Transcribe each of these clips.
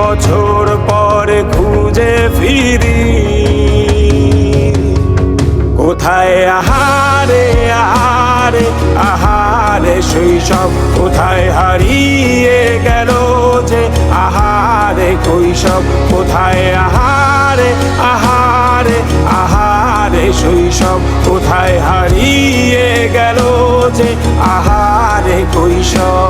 বছর পরে খুঁজে ফিরি। কোথায় আহারে আহারে আহারে শৈশব কোথায় হারিয়ে গেল যে আহারে কৈশব কোথায় আহারে আহারে আহারে শৈশব কোথায় হারিয়ে গেল যে আহারে কৈশব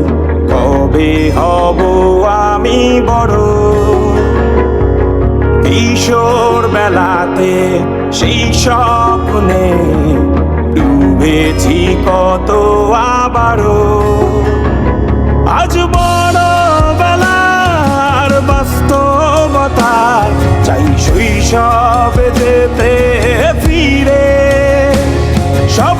কবে হব আমি বড়? কিশোর বেলাতে সেই স্বপ্নে ডুবেছি কত আবারও। আজ বড় বেলার বাস্তবতার চাই শৈশবে যেতে ফিরে। সব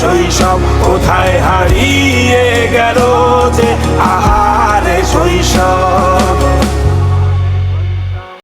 শৈশব কোথায় হারিয়ে গেল?